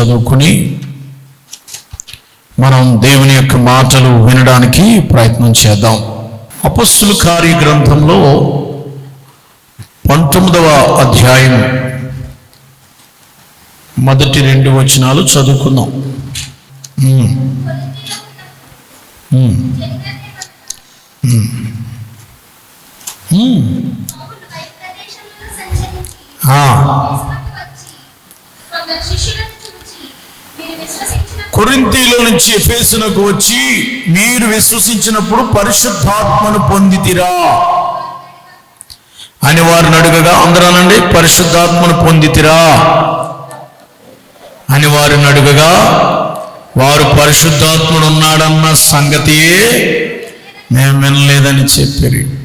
చదువుకుని మనం దేవుని యొక్క మాటలు వినడానికి ప్రయత్నం చేద్దాం. అపస్సుల కార్య గ్రంథంలో పంతొమ్మిదవ అధ్యాయం మొదటి రెండు వచనాలు చదువుకుందాం. ఆ. తీసుకుని వచ్చి మీరు నుంచి ఎఫేసునకు వచ్చి మీరు విశ్వసించినప్పుడు పరిశుద్ధాత్మను పొందితిరా. అని వారిని అడుగగా అందరనండి పరిశుద్ధాత్మను పొందితిరా. అని వారిని అడుగగా వారు పరిశుద్ధాత్ముడు ఉన్నాడన్న సంగతియే మేము వినలేదని చెప్పారు.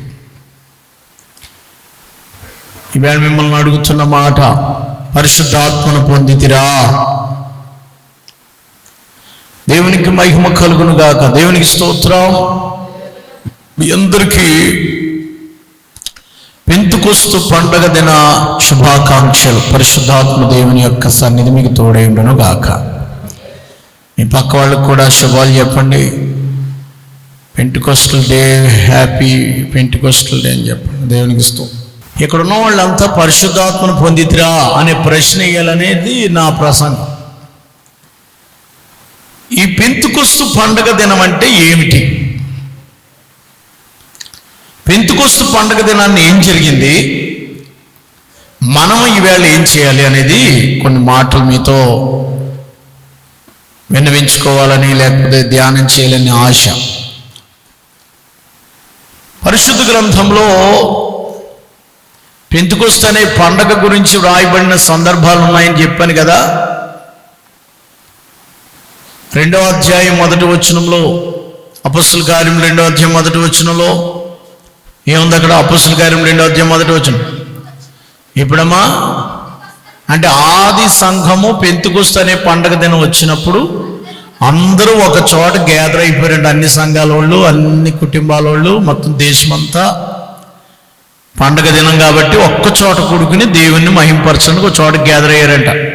ఇవాళ మిమ్మల్ని అడుగుతున్న మాట పరిశుద్ధాత్మను పొందితిరా. దేవునికి మహిమ కలుగును గాక. దేవునికి స్తోత్రం. మీ అందరికీ పెంతుకొస్తు పండగ దిన శుభాకాంక్షలు. పరిశుద్ధాత్మ దేవుని యొక్క సన్నిధి మీకు తోడై ఉండను గాక. మీ పక్క వాళ్ళకు కూడా శుభాలు చెప్పండి. Pentecostal day happy Pentecostal day అని చెప్పండి. దేవునికి ఇష్టం ఇక్కడ ఉన్న వాళ్ళంతా పరిశుద్ధాత్మను పొందితిరా అనే ప్రశ్న వేయాలనేది నా ప్రసంగం. ఈ పెంతుకొస్తు పండగ దినం అంటే ఏమిటి? పెంతుకొస్తు పండగ దినాన్ని ఏం జరిగింది? మనం ఈవేళ ఏం చేయాలి అనేది కొన్ని మాటలు మీతో విన్నవించుకోవాలని లేకపోతే ధ్యానం చేయాలని ఆశ. పరిశుద్ధ గ్రంథంలో పెంతుకొస్తు అనే పండగ గురించి వ్రాయబడిన సందర్భాలు ఉన్నాయని చెప్పాను కదా. రెండో అధ్యాయం మొదటి వచనంలో అపస్సుల కార్యం రెండో అధ్యాయం మొదటి వచనంలో ఏముంది అక్కడ? అపస్సుల కార్యం రెండో అధ్యాయం మొదటి వచనం. ఇప్పుడమ్మా అంటే ఆది సంఘము పెంతుకొస్తు అనే పండగ దినం వచ్చినప్పుడు అందరూ ఒక చోట గ్యాదర్ అయిపోయారండి అన్ని సంఘాల వాళ్ళు అన్ని కుటుంబాల వాళ్ళు మొత్తం దేశమంతా. పండగ దినం కాబట్టి ఒక్క చోట కూడుకుని దేవుణ్ణి మహింపరచడానికి ఒక చోట గ్యాదర్ అయ్యారంట.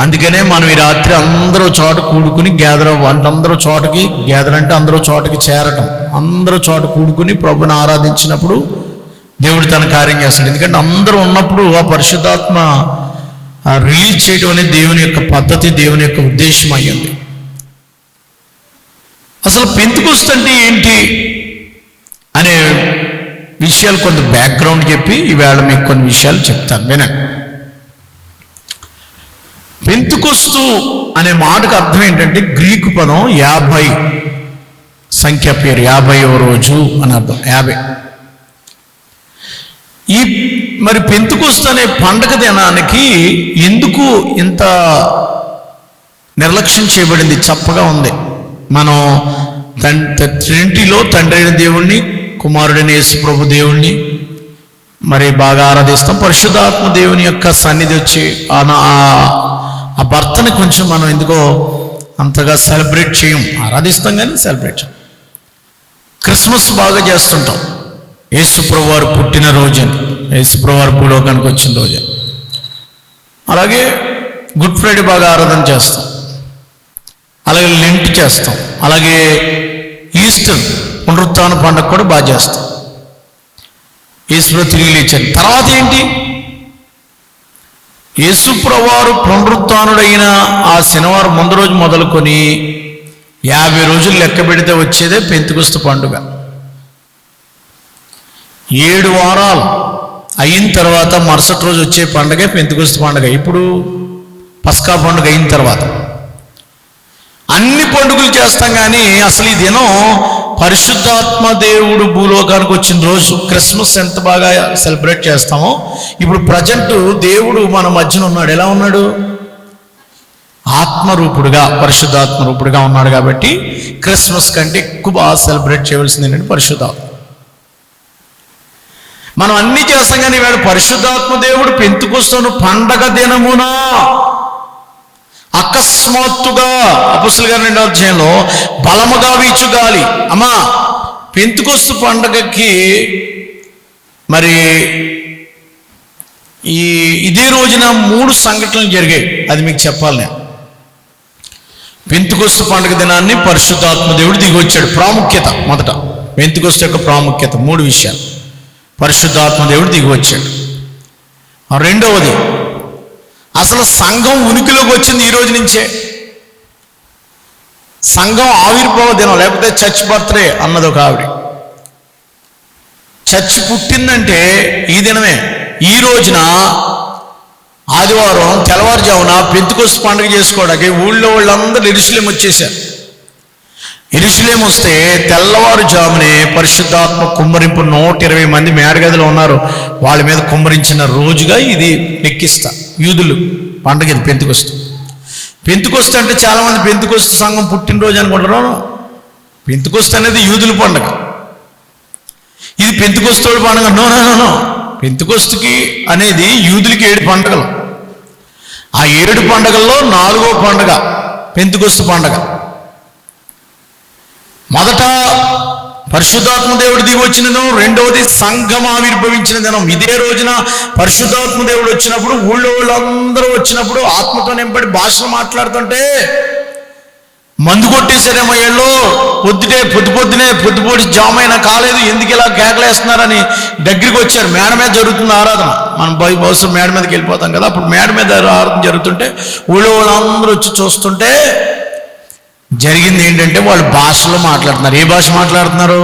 అందుకనే మనం ఈ రాత్రి అందరూ చోట కూడుకుని గ్యాదర్ అంటే అందరూ చోటకి గ్యాదర్ అంటే అందరూ చోటకి చేరటం. అందరూ చోట కూడుకుని ప్రభుని ఆరాధించినప్పుడు దేవుడు తన కార్యం చేస్తాడు. ఎందుకంటే అందరూ ఉన్నప్పుడు ఆ పరిశుద్ధాత్మ రిలీజ్ చేయడం అనేది దేవుని యొక్క పద్ధతి దేవుని యొక్క ఉద్దేశం అయ్యింది. అసలు పెంతుకొస్తంటే ఏంటి అనే విషయాలు కొంత బ్యాక్గ్రౌండ్ చెప్పి ఈవేళ మీకు కొన్ని విషయాలు చెప్తాను. వినండి. పెంతుకొస్తు అనే మాటకు అర్థం ఏంటంటే గ్రీకు పదం యాభై సంఖ్య పేరు యాభైవ రోజు అని అర్థం. యాభై. ఈ మరి పెంతుకొస్త అనే పండగ దినానికి ఎందుకు ఇంత నిర్లక్ష్యం చేయబడింది? చప్పగా ఉంది. మనం ట్రింటిలో తండ్రి అయిన దేవుణ్ణి కుమారుడైన యేసుప్రభు దేవుణ్ణి మరి బాగా ఆరాధిస్తాం. పరిశుద్ధాత్మ దేవుని యొక్క సన్నిధి వచ్చి ఆ నా- ఆ- భర్తని కొంచెం మనం ఎందుకో అంతగా సెలబ్రేట్ చేయం. ఆరాధిస్తాం కానీ సెలబ్రేట్ చేయం. క్రిస్మస్ బాగా చేస్తుంటాం. యేసుప్రవారు పుట్టిన రోజని యేసుప్రవారు భూలోకానికి వచ్చిన రోజు అలాగే గుడ్ ఫ్రైడే బాగా ఆరాధన చేస్తాం. అలాగే లెంట్ చేస్తాం. అలాగే ఈస్టర్ పునరుత్న పండుగ కూడా బాగా చేస్తాం. యేసులో తిరిగి లేచారు. తర్వాత ఏంటి? యేసుప్రవారు పునరుత్డైన ఆ శనివారం ముందు రోజు మొదలుకొని యాభై రోజులు లెక్క పెడితే వచ్చేదే పెంతుకొస్తు పండుగ. ఏడు వారాలు అయిన తర్వాత మరుసటి రోజు వచ్చే పండుగ పెంతుకొస్తు పండుగ. ఇప్పుడు పస్కా పండుగ అయిన తర్వాత. అన్ని పండుగలు చేస్తాం కానీ అసలు ఈ దినం పరిశుద్ధాత్మ దేవుడు భూలోకానికి వచ్చిన రోజు క్రిస్మస్ ఎంత బాగా సెలబ్రేట్ చేస్తామో ఇప్పుడు ప్రజెంట్ దేవుడు మన మధ్యన ఉన్నాడు. ఎలా ఉన్నాడు? ఆత్మరూపుడుగా పరిశుద్ధాత్మ రూపుడుగా ఉన్నాడు కాబట్టి క్రిస్మస్ కంటే ఎక్కువ బాగా సెలబ్రేట్ చేయవలసింది ఏంటంటే పరిశుద్ధాత్మ. మనం అన్ని చేస్తాం కానీ ఇవాళ పరిశుద్ధాత్మ దేవుడు పెంతుకొస్తాను పండగ దినమునా అకస్మాత్తుగా అపుసులు గారి రెండో అధ్యాయంలో బలముగా వీచు గాలి. అమ్మా పెంతుకొస్తు పండగకి మరి ఈ ఇదే రోజున మూడు సంఘటనలు జరిగాయి. అది మీకు చెప్పాలి నేను. పెంతుకొస్తు పండుగ దినాన్ని పరిశుద్ధాత్మ దేవుడు దిగి వచ్చాడు ప్రాముఖ్యత మొదట. పెంతుకొస్తు యొక్క ప్రాముఖ్యత మూడు విషయాలు. పరిశుద్ధాత్మ దేవుడు దిగి వచ్చాడు ఆ రెండవది అసలు సంఘం ఉనికిలోకి వచ్చింది ఈ రోజు నుంచే. సంఘం ఆవిర్భావ దినం లేకపోతే చర్చ్ బర్త్డే అన్నది ఒక ఆవిడ. చర్చ్ పుట్టిందంటే ఈ దినమే. ఈ రోజున ఆదివారం తెల్లవారుజామున పెంతుకొస్తు పండుగ చేసుకోవడానికి ఊళ్ళో వాళ్ళందరూ ఎరుసలేం వచ్చేసారు ఇరుషులేం వస్తే తెల్లవారుజామునే పరిశుద్ధాత్మ కుమ్మరింపు నూట ఇరవై మంది మేడగదిలో ఉన్నారు. వాళ్ళ మీద కుమ్మరించిన రోజుగా ఇది లెక్కిస్తా యూదులు పండుగ ఇది పెంతుకొస్తా. పెంతుకొస్తు అంటే చాలామంది పెంతుకొస్త సంఘం పుట్టినరోజు అనుకుంటారు. పెంతుకొస్త అనేది యూదుల పండుగ. ఇది పెంతుకొస్తోడు పండుగ. No no no, no. పెంతుకొస్తుకి అనేది యూదులకి ఏడు పండుగలు. ఆ ఏడు పండుగల్లో నాలుగో పండుగ పెంతుకొస్తు పండుగ. మొదట పరిశుద్ధాత్మ దేవుడు దిగి వచ్చిన దినం రెండవది సంఘం ఆవిర్భవించిన దినం. ఇదే రోజున పరిశుద్ధాత్మ దేవుడు వచ్చినప్పుడు ఊళ్ళో వాళ్ళందరూ వచ్చినప్పుడు ఆత్మతో నింపడి భాషలు మాట్లాడుతుంటే మందు కొట్టేశారేమో ఏళ్ళు. పొద్దుటే పొద్దు పొద్దునే పొద్దు పొడి జామ్ అయినా కాలేదు. ఎందుకు ఇలా కేకలేస్తున్నారని దగ్గరికి వచ్చారు. మేడ మీద జరుగుతుంది ఆరాధన. మనం బహుశా మేడ మీదకి వెళ్ళిపోతాం కదా. అప్పుడు మేడ మీద ఆరాధన జరుగుతుంటే ఊళ్ళో వాళ్ళందరూ వచ్చి చూస్తుంటే జరిగింది ఏంటంటే వాళ్ళు భాషలో మాట్లాడుతున్నారు. ఏ భాష మాట్లాడుతున్నారు?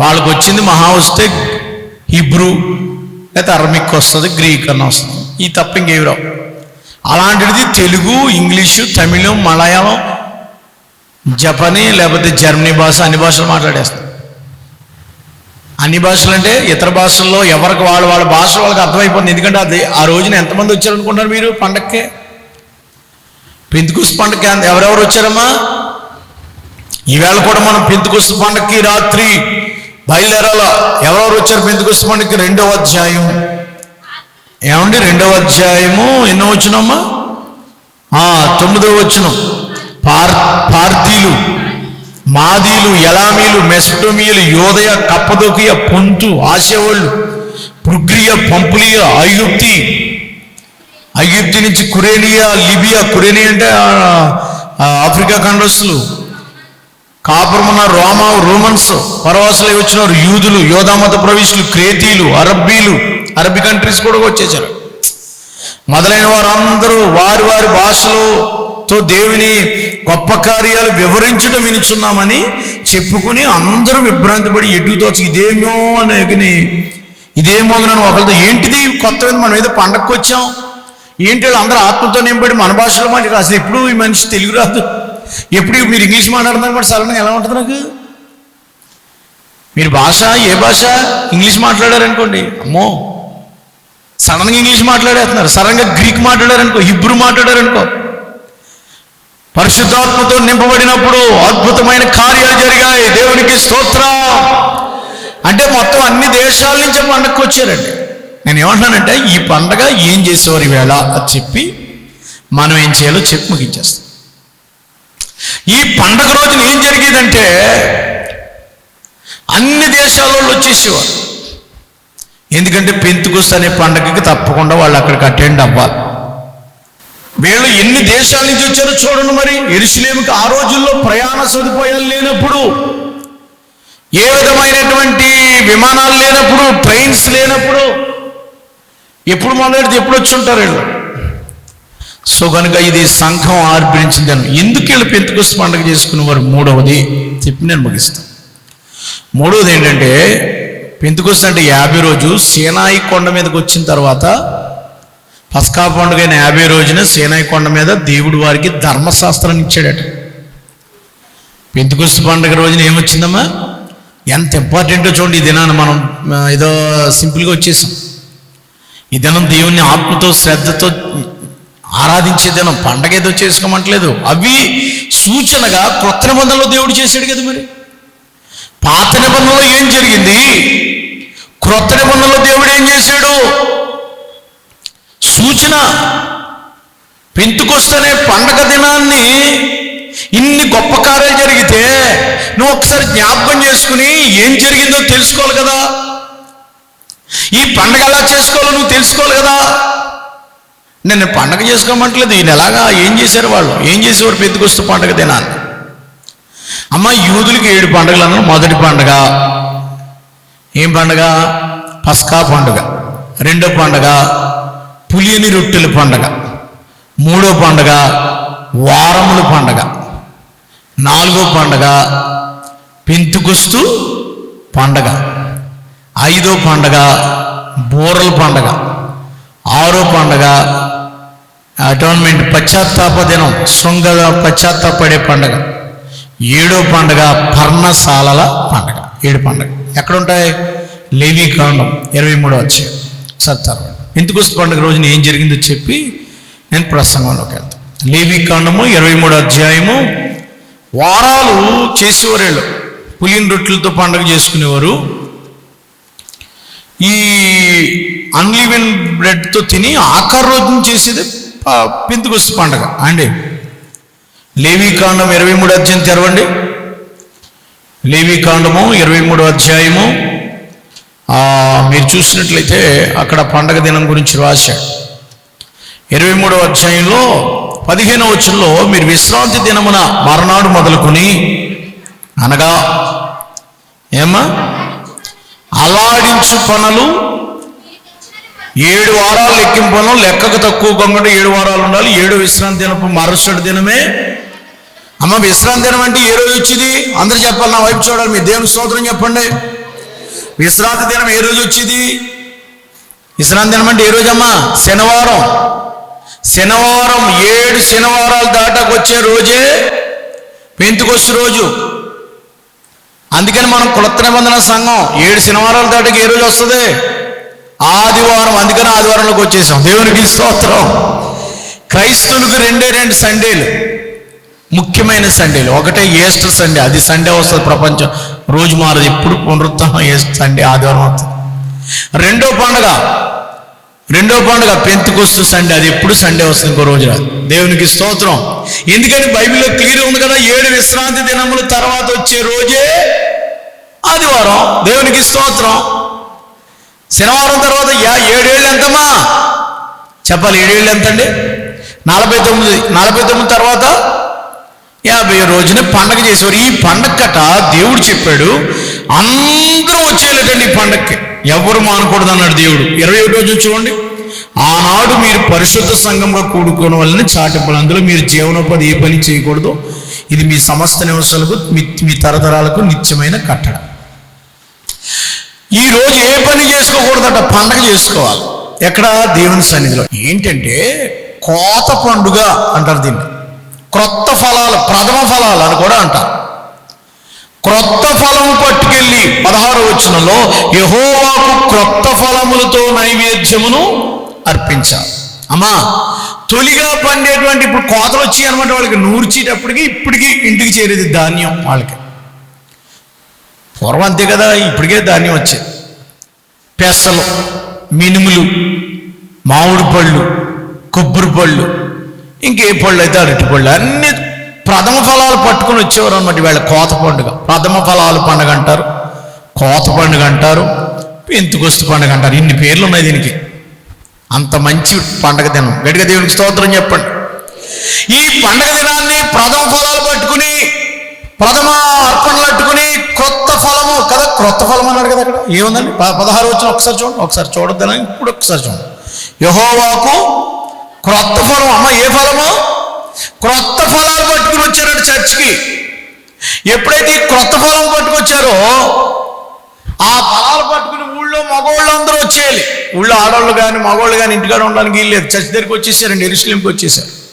వాళ్ళకు వచ్చింది మహా వస్తే హిబ్రూ లేకపోతే అరమిక్ వస్తుంది గ్రీక్ అని వస్తుంది. ఈ తప్ప ఇంకేవి రావు. అలాంటిది తెలుగు ఇంగ్లీషు తమిళం మలయాళం జపనీ లేకపోతే జర్మనీ భాష అన్ని భాషలు మాట్లాడేస్తారు. అన్ని భాషలు అంటే ఇతర భాషల్లో ఎవరికి వాళ్ళు వాళ్ళ భాష వాళ్ళకి అర్థమైపోతుంది. ఎందుకంటే అది ఆ రోజున ఎంతమంది వచ్చారనుకుంటారు మీరు పండక్కే? పెంతుకూసు పండగకి ఎవరెవరు వచ్చారమ్మా? ఈవేళ కూడా మనం పెంతుకూసు పండగకి రాత్రి బయలుదేరాలా. ఎవరెవరు వచ్చారు పెంతుకూసు పండుగకి రెండవ అధ్యాయం. ఏమండి రెండవ అధ్యాయము? ఎన్నో వచ్చినమ్మా ఆ తొమ్మిదో వచ్చిన పార్ పార్థీలు మాదీలు ఎలామీలు మెస్టోమీలు యోదయ కప్పదోకియ పొంతు ఆశవాళ్ళు పృగ్రియ పంపులియ ఐగుప్తి ఐగుప్తి నుంచి కురేనియా లిబియా కురేనియా అంటే ఆఫ్రికా ఖండస్తులు. కాపురమున్న రోమా రోమన్స్ పరవాసులు వచ్చినారు యూదులు యోధామత ప్రవేశులు క్రేతీలు అరబ్బీలు అరబీ కంట్రీస్ కూడా వచ్చేసారు. మొదలైన వారందరూ వారి వారి భాషలతో దేవుని గొప్ప కార్యాలు వివరించడం వినుచున్నామని చెప్పుకుని అందరూ విభ్రాంతి పడి ఎటుతో ఇదేమో అని ఇదేమో అని ఒకరితో ఏంటిది? కొత్త మనం ఏదో పండగకు వచ్చాం ఏంటి అందరూ ఆత్మతో నింపడి మన భాషలో మాట్లాడారు అసలు ఎప్పుడు ఈ మనిషి తెలుగు రాదు? ఎప్పుడు మీరు ఇంగ్లీష్ మాట్లాడుతున్నారు? కూడా సరళంగా ఎలా ఉంటుంది నాకు? మీరు భాష ఏ భాష? ఇంగ్లీష్ మాట్లాడారనుకోండి. అమ్మో! సడన్గా ఇంగ్లీష్ మాట్లాడేస్తున్నారు. సడన్గా గ్రీక్ మాట్లాడారనుకో హిబ్రూ మాట్లాడారనుకో. పరిశుద్ధాత్మతో నింపబడినప్పుడు అద్భుతమైన కార్యాలు జరిగాయి. దేవునికి స్తోత్రం. అంటే మొత్తం అన్ని దేశాల నుంచి పండగకు వచ్చారండి. నేను ఏమంటున్నానంటే ఈ పండగ ఏం చేసేవారు ఈవేళ అని చెప్పి మనం ఏం చేయాలో చెప్పు ముగించేస్తాం. ఈ పండగ రోజున ఏం జరిగేదంటే అన్ని దేశాల వాళ్ళు వచ్చేసేవారు. ఎందుకంటే పెంతుకొస్త అనే పండగకి తప్పకుండా వాళ్ళు అక్కడికి అటెండ్ అవ్వాలి. వీళ్ళు ఎన్ని దేశాల నుంచి వచ్చారో చూడండి మరి. ఎరుసలేమికి ఆ రోజుల్లో ప్రయాణ సదుపాయాలు లేనప్పుడు ఏ విధమైనటువంటి విమానాలు లేనప్పుడు ట్రైన్స్ లేనప్పుడు ఎప్పుడు మొదలెడితే ఎప్పుడు వచ్చి ఉంటారు వీళ్ళు? సో కనుక ఇది సంఘం ఆర్పించింది అని. ఎందుకు వీళ్ళు పెంతుకొస్త పండుగ చేసుకునేవారు? మూడవది చెప్పి నేను ముగిస్తాను మూడవది ఏంటంటే పెంతుకొస్త అంటే యాభై రోజు సేనాయి కొండ మీదకి వచ్చిన తర్వాత పస్కా పండుగ అయిన యాభై రోజున సేనాయి కొండ మీద దేవుడు వారికి ధర్మశాస్త్రాన్ని ఇచ్చాడట. పెంతుకొస్త పండుగ రోజున ఏమొచ్చిందమ్మా? ఎంత ఇంపార్టెంటో చూడండి ఈ దినాన్ని మనం ఏదో సింపుల్గా వచ్చేసాం. ఈ దినం దేవుణ్ణి ఆత్మతో శ్రద్ధతో ఆరాధించే దినం. పండగ ఏదో చేసుకోమంటలేదు. అవి సూచనగా కొత్త నిబంధనలో దేవుడు చేశాడు కదా మరి. పాత నిబంధనలో ఏం జరిగింది? క్రొత్త నిబంధనలో దేవుడు ఏం చేశాడు? సూచన. పెంతుకొస్తనే పండగ దినాన్ని ఇన్ని గొప్ప కార్యాలు జరిగితే నువ్వు ఒకసారి జ్ఞాపకం చేసుకుని ఏం జరిగిందో తెలుసుకోవాలి కదా. ఈ పండగ ఎలా చేసుకోవాలో నువ్వు తెలుసుకోవాలి కదా. నేను పండగ చేసుకోమంటలేదు ఈయన ఎలాగా ఏం చేశారు వాళ్ళు? ఏం చేసేవారు పెద్దకొస్తు పండగ దినాన్ని? అమ్మ యూదులకి ఏడు పండుగలను మొదటి పండగ. ఏం పండగ? పస్కా పండుగ. రెండో పండగ పులియని రొట్టెల పండగ. మూడో పండగ వారముల పండగ. నాలుగో పండగ పెంతుకొస్తు పండగ. ఐదో పండగ బూరల పండగ. ఆరో పండగ అటోన్మెంట్ పశ్చాత్తాప దినం శృంగ పశ్చాత్తాపడే పండగ. ఏడో పండగ పర్ణశాలల పండగ. ఏడు పండగ. ఎక్కడుంటాయి? లేవీ కాండం ఇరవై మూడో వచ్చాయి సత్తారు ఎందుకు పండుగ రోజున ఏం జరిగిందో చెప్పి నేను ప్రసంగంలోకి వెళ్తాను. లేవీ కాండము ఇరవై మూడో అధ్యాయము. వారాలు చేసేవారు పులిని రొట్టెలతో పండుగ చేసుకునేవారు. ఈ అన్లివెన్ బ్రెడ్తో తిని ఆఖరి రోజున చేసేది పెంతుకొస్తు పండగ. అండి లేవీ కాండం ఇరవై మూడు అధ్యాయం తెరవండి. లేవీ కాండము ఇరవై మూడు అధ్యాయము. మీరు చూసినట్లయితే అక్కడ పండగ దినం గురించి రాశాడు ఇరవై మూడవ అధ్యాయంలో పదిహేనవ వచ్చంలో మీరు విశ్రాంతి దినమున మరనాడు మొదలుకొని అనగా ఏమా అలాడించు పనులు ఏడు వారాలు లెక్కింపను లెక్కకు తక్కువ కొంగడు ఏడు వారాలు ఉండాలి ఏడు విశ్రాంతి దినపు మరుసటి దినమే. అమ్మ విశ్రాంతి దినం అంటే ఏ రోజు వచ్చింది? అందరు చెప్పాలి నా వైపు చూడాలి మీ దేవుని స్తోత్రం చెప్పండి. విశ్రాంతి దినం ఏ రోజు వచ్చింది? విశ్రాంతి దినం అంటే ఏ రోజమ్మా? శనివారం. శనివారం ఏడు శనివారాలు దాటాకు వచ్చే రోజే పెంతుకొస్తు రోజు. అందుకని మనం కులత్త నిబంధన సంఘం ఏడు శనివారాల దాటికి ఏ రోజు వస్తుంది? ఆదివారం. అందుకని ఆదివారంలోకి వచ్చేసాం. దేవునికి స్తోత్రం. క్రైస్తవులకు రెండే రెండు సండేలు. ముఖ్యమైన సండేలు. ఒకటే ఏస్టర్ సండే. అది సండే వస్తుంది ప్రపంచం. రోజు మారదు. ఎప్పుడు పునరుత్థానం ఏస్ట్ సండే ఆదివారం వస్తుంది. రెండో పండుగ. రెండో పండుగ పెంతుకొస్తు సండే. అది ఎప్పుడు సండే వస్తుంది ఇంకో రోజు దేవునికి స్తోత్రం. ఎందుకని బైబిల్లో క్లియర్ ఉంది కదా ఏడు విశ్రాంతి దినముల తర్వాత వచ్చే రోజే ఆదివారం. దేవునికి స్తోత్రం. శనివారం తర్వాత యా ఏడేళ్ళు ఎంతమ్మా? చెప్పాలి ఏడేళ్ళు ఎంతండి? నలభై తొమ్మిది నలభై తొమ్మిది తర్వాత యాభై రోజున పండగ చేసేవారు. ఈ పండగ కట దేవుడు చెప్పాడు అందరూ వచ్చేయాలటండి ఈ పండగకి ఎవరు మానకూడదు అన్నాడు దేవుడు. ఇరవై ఒకటి రోజు చూడండి. ఆనాడు మీరు పరిశుద్ధ సంఘంగా కూడుకోవడం వలన చాటింపులు అందులో మీరు జీవనోపాధి ఏ పని చేయకూడదు. ఇది మీ సమస్త నివసాలకు మీ మీ తరతరాలకు నిత్యమైన కట్టడం. ఈ రోజు ఏ పని చేసుకోకూడదట? పండగ చేసుకోవాలి. ఎక్కడ? దేవుని సన్నిధిలో. ఏంటంటే కోత పండుగ అంటారు దీన్ని. క్రొత్త ఫలాలు ప్రథమ ఫలాలు అని కూడా అంటారు. క్రొత్త ఫలము పట్టుకెళ్ళి పదహారు వచనంలో యహోవాకు క్రొత్త ఫలములతో నైవేద్యమును అర్పించాలి అమ్మా తొలిగా పండేటువంటి ఇప్పుడు కోతలు వచ్చి అనమాట వాళ్ళకి. నూర్చేటప్పటికి ఇప్పటికి ఇంటికి చేరేది ధాన్యం వాళ్ళకి. పూర్వం అంతే కదా ఇప్పటికే ధాన్యం వచ్చేది పెసలు మినుములు మామిడి పళ్ళు కొబ్బరి పళ్ళు ఇంకే పళ్ళు అయితే అరటి పళ్ళు అన్ని ప్రథమ ఫలాలు పట్టుకుని వచ్చేవారు అనమాట వీళ్ళ కోత పండుగ. ప్రథమ ఫలాలు పండుగ అంటారు కోత పండుగ అంటారు పెంతుకొస్తు పండుగ అంటారు. ఇన్ని పేర్లు ఉన్నాయి దీనికి. అంత మంచి పండగ దినం. గడిగ దేవునికి స్తోత్రం చెప్పండి. ఈ పండగ దినాన్ని ప్రథమ ఫలాలు పట్టుకుని ప్రథమ అర్పణలు అట్టుకుని కొత్త ఫలము కదా క్రొత్త ఫలం అన్నాడు కదా అక్కడ? ఏముందండి? పదహారు వచ్చిన ఒకసారి చూడండి. ఒకసారి చూడొద్దని ఇప్పుడు ఒకసారి చూడండి. యహోవాకు క్రొత్త ఫలం అమ్మ ఏ ఫలము? క్రొత్త ఫలాలు పట్టుకుని వచ్చారట చర్చికి. ఎప్పుడైతే క్రొత్త ఫలం పట్టుకొచ్చారో ఆ ఫలాలు పట్టుకుని ఊళ్ళో మగవాళ్ళు అందరూ వచ్చేయాలి. ఊళ్ళో ఆడవాళ్ళు కానీ మగవాళ్ళు కానీ ఇంటికాడ ఉండడానికి లేదు. చర్చి దగ్గరికి వచ్చేసారండి ఎరుసలింకి వచ్చేసారు.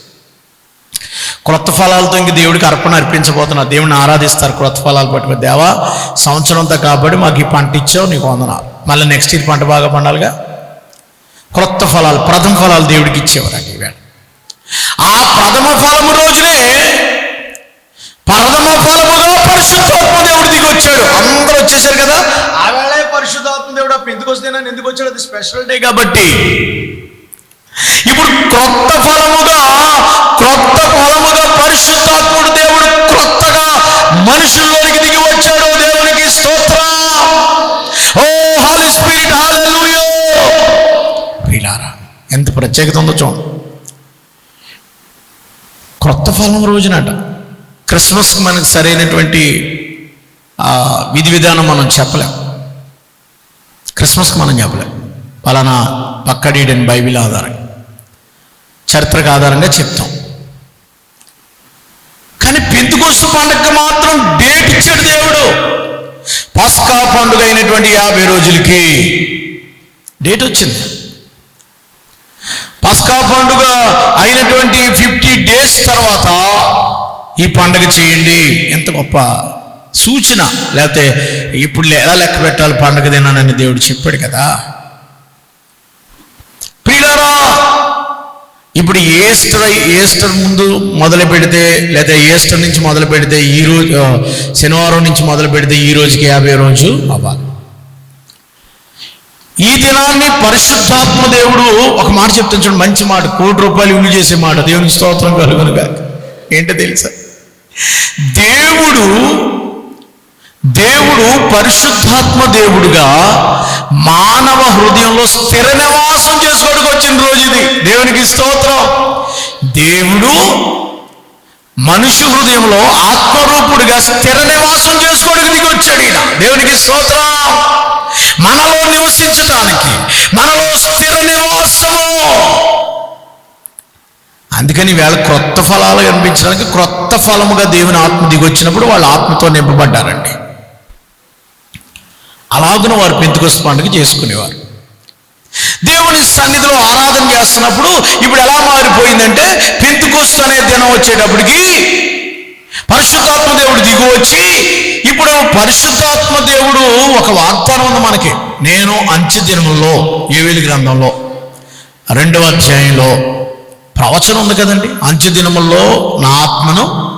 క్రొత్త ఫలాలతో ఇంక దేవుడికి అర్పణ అర్పించబోతున్నారు. దేవుడిని ఆరాధిస్తారు క్రొత్త ఫలాలు పట్టుకుని. దేవా సంవత్సరం అంతా కాబట్టి మాకు ఈ పంట ఇచ్చావు నీకు వందనాలు. మళ్ళీ నెక్స్ట్ ఇయర్ పంట బాగా పండాలిగా? క్రొత్త ఫలాలు ప్రథమ ఫలాలు దేవుడికి ఇచ్చేవారు అండి ఆ ప్రథమ ఫలము రోజునే ప్రథమ ఫలముగా పరిశుద్ధాత్మ దేవుడు దిగి వచ్చాడు. అందరూ వచ్చేసారు కదా? ఆ వేళ పరిశుద్ధాత్మ దేవుడు అప్పుడు ఎందుకు వస్తేనని ఎందుకు వచ్చాడు? అది స్పెషల్ డే కాబట్టి. ఇప్పుడు క్రొత్త ఫలముగా క్రొత్త ఫలముగా పరిశుద్ధాత్ముడు దేవుడు క్రొత్తగా మనుషుల్లోనికి దిగి వచ్చాడు దేవునికి స్తోత్రం. Oh holy spirit hallelujah. ప్రత్యేకత ఉందో చూడండి క్రొత్త ఫలం రోజునట. క్రిస్మస్కి మనకు సరైనటువంటి విధి విధానం మనం చెప్పలేం. క్రిస్మస్కి మనం చెప్పలేం. పలానా పక్కడీడని బైబిల్ ఆధారంగా చరిత్రకు ఆధారంగా చెప్తాం. కానీ పెంతుకోస్తు పండుగ మాత్రం డేట్ ఇచ్చాడు దేవుడు. పస్కా పండుగ అయినటువంటి యాభై రోజులకి డేట్ వచ్చింది. పస్కా పండుగ అయినటువంటి ఫిఫ్టీ డేస్ తర్వాత ఈ పండుగ చేయండి. ఎంత గొప్ప సూచన. లేకపోతే ఇప్పుడు ఎలా లెక్క పెట్టాలి పండుగ దినానని దేవుడు చెప్పాడు కదా. ప్రియులారా ఇప్పుడు ఏస్టర్ ఏస్టర్ ముందు మొదలు పెడితే లేదా ఏస్టర్ నుంచి మొదలు పెడితే ఈ రోజు శనివారం నుంచి మొదలు పెడితే ఈ రోజుకి యాభై రోజు అవ్వాలి. ఈ దినాన్ని పరిశుద్ధాత్మ దేవుడు ఒక మాట చెప్తాను చూడండి మంచి మాట కోటి రూపాయలు విలువ చేసే మాట దేవుని స్తోత్రం కలుగునుక ఏంటో తెలుసా? దేవుడు దేవుడు పరిశుద్ధాత్మ దేవుడుగా మానవ హృదయంలో స్థిర నివాసం చేసుకోవడానికి వచ్చిన రోజు ఇది. దేవునికి స్తోత్రం. దేవుడు మనిషి హృదయంలో ఆత్మరూపుడిగా స్థిర నివాసం చేసుకోవడానికి దిగి వచ్చాడు ఈయన. దేవునికి స్తోత్రం. మనలో నివసించడానికి మనలో స్థిర నివాసము అందుకని వేళ క్రొత్త ఫలాలు కనిపించడానికి క్రొత్త ఫలముగా దేవుని ఆత్మ దిగొచ్చినప్పుడు వాళ్ళు ఆత్మతో నింపబడ్డారండి. అలాగున వారు పెంతుకొస్త పండుగ చేసుకునేవారు. దేవుని సన్నిధిలో ఆరాధన చేస్తున్నప్పుడు ఇప్పుడు ఎలా మారిపోయిందంటే పెంతుకొస్తు అనే దినం వచ్చేటప్పటికి పరిశుద్ధాత్మ దేవుడు దిగువచ్చి ఇప్పుడు పరిశుద్ధాత్మ దేవుడు ఒక వాగ్దానం ఉంది మనకి. నేను అంచె దినములో ఏవేలి గ్రంథంలో రెండవ అధ్యాయంలో ప్రవచనం ఉంది కదండి. అంచె దినముల్లో నా ఆత్మను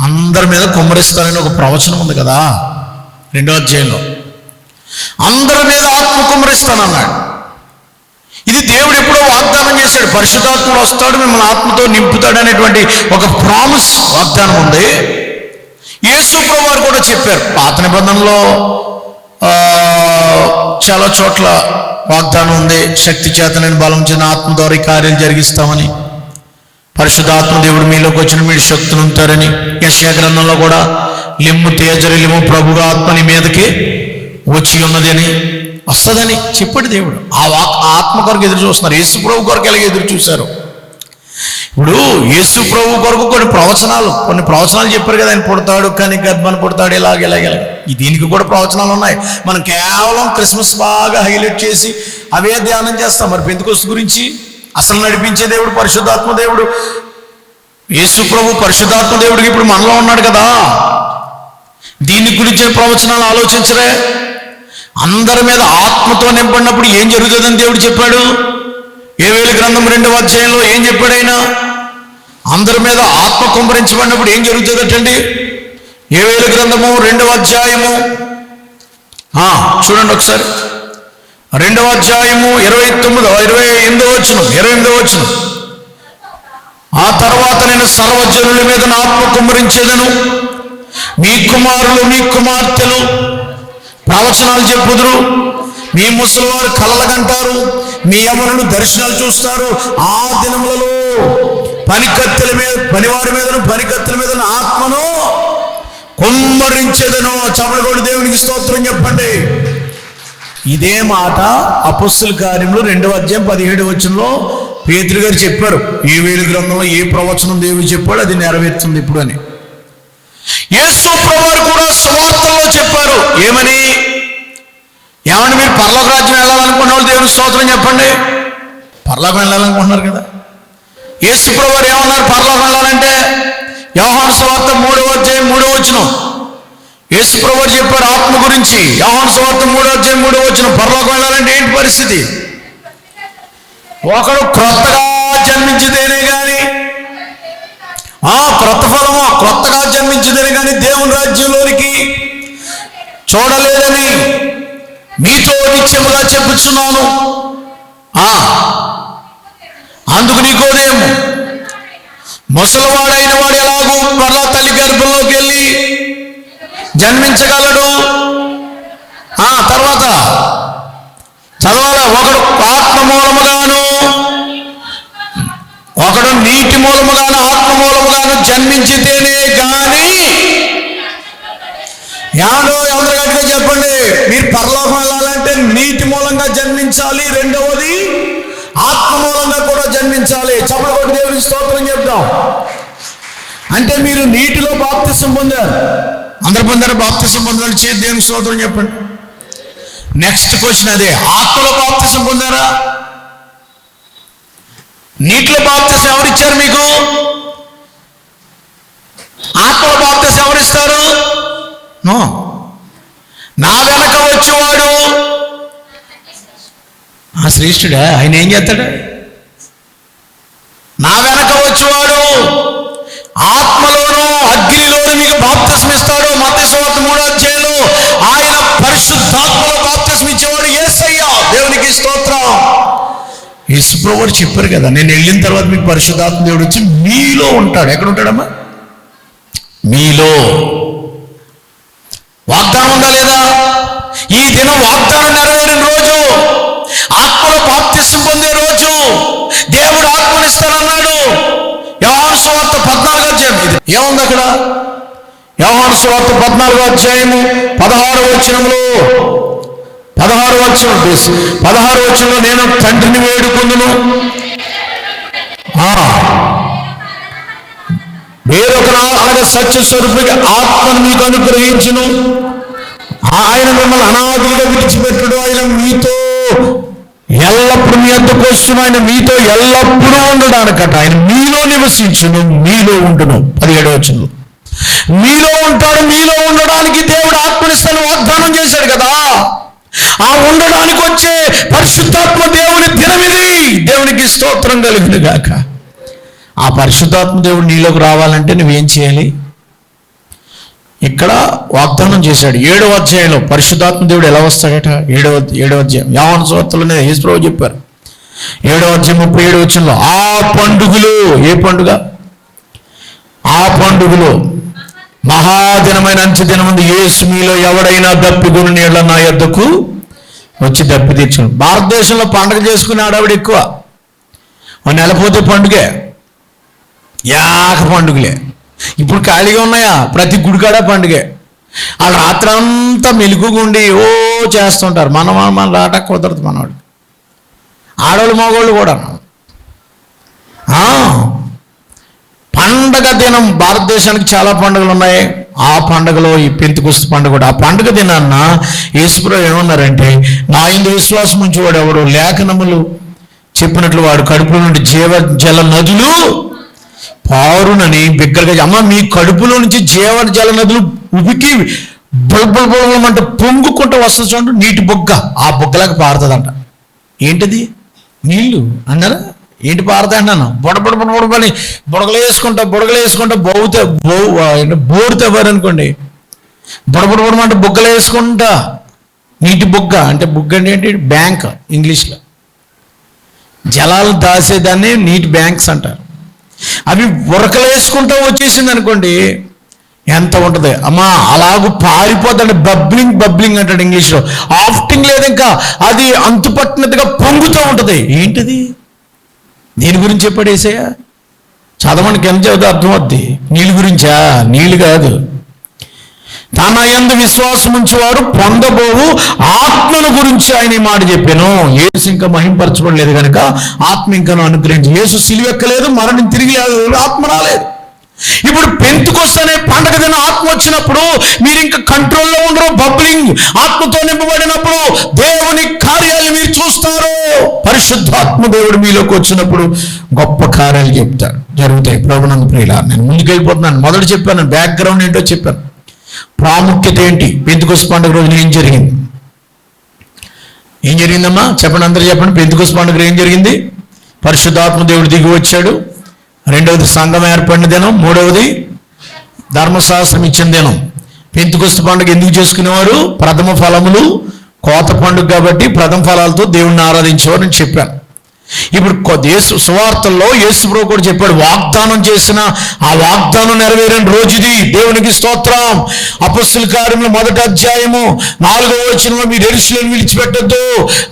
అందరి మీద కుమ్మరిస్తానని ఒక ప్రవచనం ఉంది కదా. రెండవ అధ్యాయంలో అందరి మీద ఆత్మ కుమ్మరిస్తానన్నాడు. ఇది దేవుడు ఎప్పుడో వాగ్దానం చేశాడు. పరిశుద్ధాత్ముడు వస్తాడు మిమ్మల్ని ఆత్మతో నింపుతాడు అనేటువంటి ఒక ప్రామిస్ వాగ్దానం ఉంది. యేసు ప్రభు వారు కూడా చెప్పారు. పాత నిబంధనలో చాలా చోట్ల వాగ్దానం ఉంది. శక్తి చేతనని బలం చెందిన ఆత్మ ద్వారా ఈ కార్యాలు జరిగిస్తామని. పరిశుద్ధాత్మ దేవుడు మీలోకి వచ్చిన మీరు శక్తులు ఉంటారని. యశయ గ్రంథంలో కూడా లిమ్ము తేజరిలిము ప్రభుగా ఆత్మని మీదకి వచ్చి ఉన్నది అని వస్తుందని చెప్పాడు దేవుడు. ఆ ఆ ఆత్మ కొరకు ఎదురు చూస్తున్నారు. యేసు ప్రభు కొరకు ఎలాగ ఎదురు చూశారు? ఇప్పుడు యేసు ప్రభు కొరకు కొన్ని ప్రవచనాలు కొన్ని ప్రవచనాలు చెప్పారు కదా ఆయన పుడతాడు కానీ గర్భాన్ని పుడతాడు ఇలాగ ఇలాగ దీనికి కూడా ప్రవచనాలు ఉన్నాయి. మనం కేవలం క్రిస్మస్ బాగా హైలైట్ చేసి అవే ధ్యానం చేస్తాం. మరి పెంతుకోస్ గురించి అసలు నడిపించే దేవుడు పరిశుద్ధాత్మ దేవుడు. యేసు ప్రభు పరిశుద్ధాత్మ దేవుడికి ఇప్పుడు మనలో ఉన్నాడు కదా. దీని గురించే ప్రవచనాలు ఆలోచించరే. అందరి మీద ఆత్మతో నింపడినప్పుడు ఏం జరుగుతుందని దేవుడు చెప్పాడు? ఏ వేల గ్రంథం రెండవ అధ్యాయంలో ఏం చెప్పాడైనా అందరి మీద ఆత్మ కుమ్మరించబడినప్పుడు ఏం జరుగుతుందటండి? ఏ వేల గ్రంథము రెండవ అధ్యాయము. చూడండి ఒకసారి. రెండవ అధ్యాయము ఇరవై తొమ్మిదో ఇరవై ఎనిమిదో వచ్చిన ఇరవై ఎనిమిదో వచ్చిన ఆ తర్వాత నేను సర్వజనుల మీద నా ఆత్మ కుమ్మరించేదను మీ కుమారులు మీ కుమార్తెలు ప్రవచనాలు చెప్పుదురు. మీ ముసలివారు కలలకంటారు మీ యమనులు దర్శనాలు చూస్తారు. ఆ దినములలో పనికత్తెల మీద పనివారి మీదను పనికత్తెల మీద ఆత్మను కుమ్మరించేదను. చమలగోడు దేవునికి స్తోత్రం చెప్పండి. ఇదే మాట అపస్సుల కార్యంలో రెండవ అధ్యాయం పదిహేడు వచనంలో పేతులు గారు చెప్పారు. ఏ వేలు గ్రంథంలో ఏ ప్రవచనం దేవుడు చెప్పాడు అది నెరవేరుతుంది ఇప్పుడు అని. యేసు ప్రభు కూడా సువార్తల్లో చెప్పారు. ఏమని? ఏమని మీరు పర్లోక రాజ్యం వెళ్ళాలనుకున్న వాళ్ళు దేవుని స్తోత్రం చెప్పండి. పర్లోకం వెళ్ళాలనుకుంటున్నారు కదా. యేసు ప్రభువారు ఏమన్నారు? పరలోకం వెళ్ళాలంటే యోహాను స్వార్థ మూడవ అధ్యాయం మూడవ వచ్చిన యేసు ప్రభువారు చెప్పారు ఆత్మ గురించి. యోహాను స్వార్థ మూడవ అధ్యాయం మూడవ వచ్చిన పరలోకం వెళ్ళాలంటే ఏంటి పరిస్థితి? ఒకడు క్రొత్తగా జన్మించితేనే కానీ ఆ క్రొత్త ఫలము క్రొత్తగా జన్మించదని కానీ దేవుని రాజ్యంలోనికి చూడలేదని మీతో నిత్యముగా చెప్పుచున్నాను. ఆ అందుకు నీకోదేమో ముసలివాడైన వాడు ఎలాగో మరలా తల్లి గర్భంలోకి వెళ్ళి జన్మించగలడు? ఆ తర్వాత చదవాల? ఒకడు ఆత్మ మూలముగాను ఒకడు నీటి మూలముగాను ఆత్మ మూలముగాను జన్మించితేనే కానీ ఏమో ఎవరు గట్టిగా చెప్పండి? మీరు పరలోకం వెళ్ళాలంటే నీటి మూలంగా జన్మించాలి. రెండవది ఆత్మ మూలంగా కూడా జన్మించాలి. చెప్పబడి దేవునికి స్తోత్రం చెప్తాం అంటే మీరు నీటిలో బాప్తిసం పొందారు. అందరు పొందారు? బాప్తిసం పొందాలి చేతి దేవునికి స్తోత్రం చెప్పండి. నెక్స్ట్ క్వశ్చన్ అదే. ఆత్మలో బాప్తిసం పొందారా? నీటిలో బాప్తిసం ఎవరిచ్చారు మీకు? ఆత్మలో బాప్తిసం ఎవరిస్తారు? నో. నా వెనక వచ్చేవాడు? ఆ శ్రేష్ఠుడా ఆయన ఏం చేస్తాడు? నా వెనక వచ్చేవాడు ఆత్మలోనూ అగ్నిలోను మీకు బాప్తిసం ఇస్తాడు మతస్వార్త మూడో అధ్యాయులు ఆయన పరిశుద్ధాత్మలో బాప్తిసం ఇచ్చేవాడు ఏసయ్యా. దేవునికి స్తోత్రం. యేసుప్రభుడు చెప్పారు కదా నేను వెళ్ళిన తర్వాత మీకు పరిశుద్ధాత్మ దేవుడు వచ్చి మీలో ఉంటాడు. ఎక్కడ ఉంటాడమ్మా? మీలో. వాగ్దానం ఉందా లేదా? ఈ దినం వాగ్దానం నెరవేరు ఏముంది అక్కడ? యోహాను సువార్త పద్నాలుగో అధ్యాయము పదహారు వచనంలో పదహారు వచనం పదహారు వచనంలో నేను తండ్రిని వేడుకుందును. ఆ, వేరొక నా- అనగా సత్య స్వరూపుడికి ఆత్మను మీకు అనుగ్రహించును. ఆయన మిమ్మల్ని అనాదిగా విడిచిపెట్టడు. ఆయన మీతో ఎల్లప్పుడు మీ అంతకు వస్తున్న ఆయన మీతో ఎల్లప్పుడూ ఉండడానికట. ఆయన మీలో నివసించును మీలో ఉండును. పదిహేడు వచ్చును మీలో ఉంటాడు మీలో ఉండడానికి దేవుడు ఆత్మనిస్తాను వాగ్దానం చేశాడు కదా. ఆ ఉండడానికి వచ్చే పరిశుద్ధాత్మ దేవుని దినమిది. దేవునికి స్తోత్రం కలిగిన గాక. ఆ పరిశుద్ధాత్మ దేవుడు నీలోకి రావాలంటే నువ్వేం చేయాలి? ఇక్కడ వాగ్దానం చేశాడు. ఏడవ అధ్యాయంలో పరిశుద్ధాత్మ దేవుడు ఎలా వస్తాడట? ఏడవ ఏడవ అధ్యాయం. యావన సోత్తలోనే యేసుప్రభు చెప్పారు. ఏడవ అధ్యాయం ముప్పై ఏడు వచ్చంలో ఆ పండుగలు ఏ పండుగ? ఆ పండుగలు మహాదినమైన అంత్య దినముందు యేసు మీలో ఎవడైనా దప్పికొని నీళ్ళ నా యొద్దకు వచ్చి దప్పి తీర్చుకుని భారతదేశంలో పండుగ చేసుకునే ఆడవిడ ఎక్కువ. నెలపోతే పండుగే. యాక పండుగలే. ఇప్పుడు ఖాళీగా ఉన్నాయా? ప్రతి గుడికాడ పండుగే. వాళ్ళు రాత్రంతా మెలుగుగా ఉండి ఓ చేస్తుంటారు. మనం మన రాట కుదరదు మనవాడు. ఆడవాళ్ళు మగవాళ్ళు కూడా. ఆ, పండగ దినం భారతదేశానికి చాలా పండుగలు ఉన్నాయి. ఆ పండుగలో ఈ పెంతుకుస్తు పండుగ కూడా. ఆ పండుగ దినాన్న యేసుప్రభు ఏమన్నారంటే నా ఇందు విశ్వాసం నుంచి వాడు ఎవడు లేఖనములు చెప్పినట్లు వాడు కడుపులో నుండి జీవ జల నదులు పారునని బిగ్గరగా అమ్మ మీ కడుపులో నుంచి జీవ జల నదులు ఉబికి బుల్బుల్ బుల్బుల్ అంటే పొంగుకుంటూ వస్తుంది చూడండి నీటి బొగ్గ ఆ బొగ్గలకు పారుతుందంట ఏంటిది నీళ్ళు అన్నారా ఏంటి పారుతాయి అన్నాను బుడబుడ బుడబుడని బుడగలు వేసుకుంటా బుడగలు వేసుకుంటా బోవుతే బో బోరుతే అనుకోండి బుడబుడ బుడమంటే బొగ్గలు వేసుకుంటా నీటి బుగ్గ అంటే బుగ్గ అంటే ఏంటి బ్యాంక్ ఇంగ్లీష్లో జలాలు దాసేదాన్ని నీటి బ్యాంక్స్ అంటారు అవి ఉరకలు వేసుకుంటూ వచ్చేసింది అనుకోండి ఎంత ఉంటుంది? అమ్మా అలాగూ పారిపోతాడు బబ్లింగ్ బబ్లింగ్ అంటాడు ఇంగ్లీష్లో. ఆఫ్టింగ్ లేదు ఇంకా అది అంతుపట్టినట్టుగా పొంగుతూ ఉంటుంది. ఏంటిది? దీని గురించి చెప్పాడు ఏసయ్య? చదవడానికి ఎంత చదివితే అర్థమవుద్ది. నీళ్ళ గురించా? నీళ్ళు కాదు. తన ఎందు విశ్వాసం ఉంచేవాడు పొందబోవు ఆత్మల గురించి ఆయన ఈ మాట చెప్పాను. యేసు ఇంకా మహింపరచబడలేదు కనుక ఆత్మ ఇంకా అనుగ్రహించి యేసు సిలివెక్కలేదు మరణం తిరిగి ఆత్మ రాలేదు. ఇప్పుడు పెంతుకొస్తనే పండగ దిన ఆత్మ వచ్చినప్పుడు మీరు ఇంకా కంట్రోల్లో ఉండరు బబ్లింగ్ ఆత్మతో నింపబడినప్పుడు దేవుని కార్యాలు మీరు చూస్తారు. పరిశుద్ధాత్మ దేవుడు మీలోకి వచ్చినప్పుడు గొప్ప కార్యాలు చెప్తాడు. జరుగుతాయి. ప్రభునంద ప్రియుల నేను ముందుకు వెళ్ళిపోతున్నాను మొదట చెప్పాను బ్యాక్గ్రౌండ్ ఏంటో చెప్పాను. ప్రాముఖ్యత ఏంటి? పెంతుకోసు పండుగ రోజున ఏం జరిగింది? ఏం జరిగిందమ్మా? చెప్పండి అందరూ చెప్పండి. పెంతుకోసు పండుగ ఏం జరిగింది? పరిశుద్ధాత్మ దేవుడు దిగి వచ్చాడు. రెండవది సంఘం ఏర్పడిన దినం. మూడవది ధర్మశాస్త్రం ఇచ్చిన దినం. పెంతుకొస్తు పండుగ ఎందుకు చేసుకునేవారు? ప్రథమ ఫలములు కోత పండుగ కాబట్టి ప్రథమ ఫలాలతో దేవుణ్ణి ఆరాధించేవారు అని చెప్పాను. ఇప్పుడు యేసు సువార్తల్లో యేసుప్రభు కూడా చెప్పాడు వాగ్దానం చేసిన ఆ వాగ్దానం నెరవేరిన రోజుది. దేవునికి స్తోత్రం. అపస్సుల కార్యములు మొదటి అధ్యాయము నాలుగో వచనంలో మీరు ఎరుసులను విడిచిపెట్టద్దు.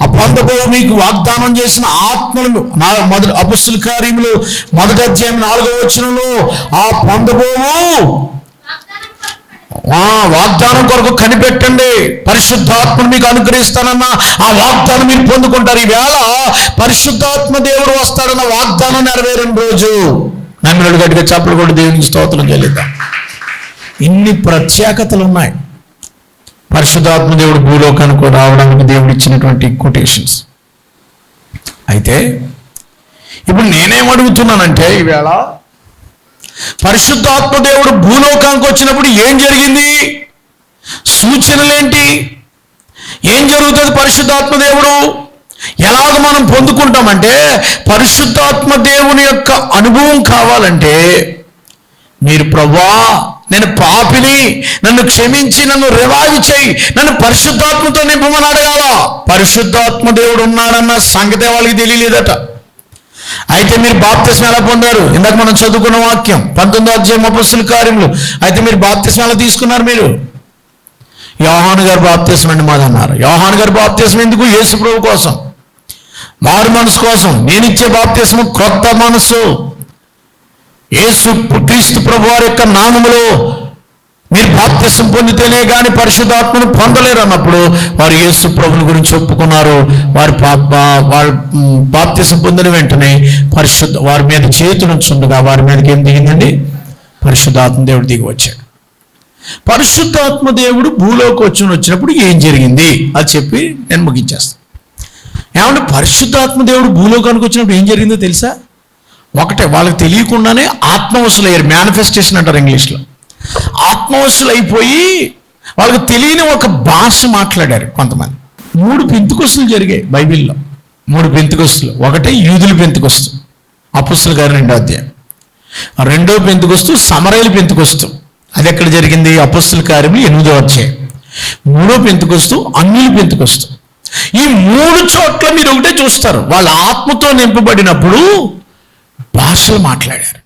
ఆ పొందబో మీకు వాగ్దానం చేసిన ఆత్మలు నా మొదటి అపస్సుల కార్యములు మొదటి అధ్యాయం నాలుగో వచనంలో ఆ పొందబోవు ఆ వాగ్దానం కొరకు కనిపెట్టండి. పరిశుద్ధాత్మను మీకు అనుగ్రహిస్తానన్న ఆ వాగ్దానం మీరు పొందుకుంటారు. ఈవేళ పరిశుద్ధాత్మ దేవుడు వస్తాడన్న వాగ్దానం నెరవేరిన రోజు. నమ్మినడు గట్టిగా చెప్పలు కూడా దేవునికి స్తోత్రం చెల్లిద్దాం. ఇన్ని ప్రత్యేకతలు ఉన్నాయి. పరిశుద్ధాత్మ దేవుడు భూలోకానికి రావడానికి దేవుడు ఇచ్చినటువంటి కొటేషన్స్ అయితే ఇప్పుడు నేనేం అడుగుతున్నానంటే ఈవేళ పరిశుద్ధాత్మ దేవుడు భూలోకానికి వచ్చినప్పుడు ఏం జరిగింది? సూచనలేంటి ఏం జరుగుతుంది పరిశుద్ధాత్మ దేవుడు? ఎలాగ మనం పొందుకుంటామంటే పరిశుద్ధాత్మ దేవుని యొక్క అనుభవం కావాలంటే మీరు ప్రభా నేను పాపిని నన్ను క్షమించి నన్ను రివాయివ్ చేయి నన్ను పరిశుద్ధాత్మతో నింపమని అడగాల? పరిశుద్ధాత్మ దేవుడు ఉన్నాడన్న సంగతే వాళ్ళకి తెలియలేదట. అయితే మీరు బాప్తిస్మ ఎలా పొందారు. ఇందాక మనం చదువుకున్న వాక్యం పంతొమ్మిదో అధ్యాయం అపస్సుల కార్యములు. అయితే మీరు బాప్తిస్మ తీసుకున్నారు మీరు. యోహాన్ గారు బాప్తీసం అండి మాదన్నారు యోహాన్ గారు బాప్తీసం ఎందుకు? యేసు ప్రభు కోసం. మారు మనసు కోసం. నేను ఇచ్చే బాప్తీసం క్రొత్త మనసు. యేసు క్రీస్తు ప్రభు వారి యొక్క నామములో మీరు బాప్తిసం పొందితేనే కానీ పరిశుద్ధాత్మను పొందలేరు అన్నప్పుడు వారు యేసు ప్రభుని గురించి ఒప్పుకున్నారు. వారి పాప వారు బాప్తిసం పొందిన వెంటనే పరిశుద్ధ వారి మీద చేతులుంచుండగా వారి మీదకి ఏం దిగిందండి? పరిశుద్ధాత్మ దేవుడు దిగి వచ్చాడు. పరిశుద్ధాత్మ దేవుడు భూలోకి వచ్చి వచ్చినప్పుడు ఏం జరిగింది? అది చెప్పి నేను ముగించేస్తాను ఏమంటే పరిశుద్ధాత్మ దేవుడు భూలోకానికి వచ్చినప్పుడు ఏం జరిగిందో తెలుసా? ఒకటే వాళ్ళకి తెలియకుండానే ఆత్మవశులు అయ్యారు మేనిఫెస్టేషన్ అంటారు ఇంగ్లీష్లో. ఆత్మవశులైపోయి అయిపోయి వాళ్ళకి తెలియని ఒక భాష మాట్లాడారు కొంతమంది. మూడు పెంతుకొస్తులు జరిగాయి బైబిల్లో. మూడు పెంతుకొస్తులు. ఒకటి యూదుల పెంతుకొస్తు. అపుస్తుల గారు రెండో అధ్యాయం. రెండో పెంతుకొస్తు సమరయలు పెంతుకొస్తు. అది ఎక్కడ జరిగింది? అపుస్తుల కార్యములు ఎనిమిదో అధ్యాయం. మూడో పెంతుకొస్తు అన్యులు పెంతుకొస్తు. ఈ మూడు చోట్ల మీరు ఒకటే చూస్తారు. వాళ్ళ ఆత్మతో నింపబడినప్పుడు భాషలు మాట్లాడారు.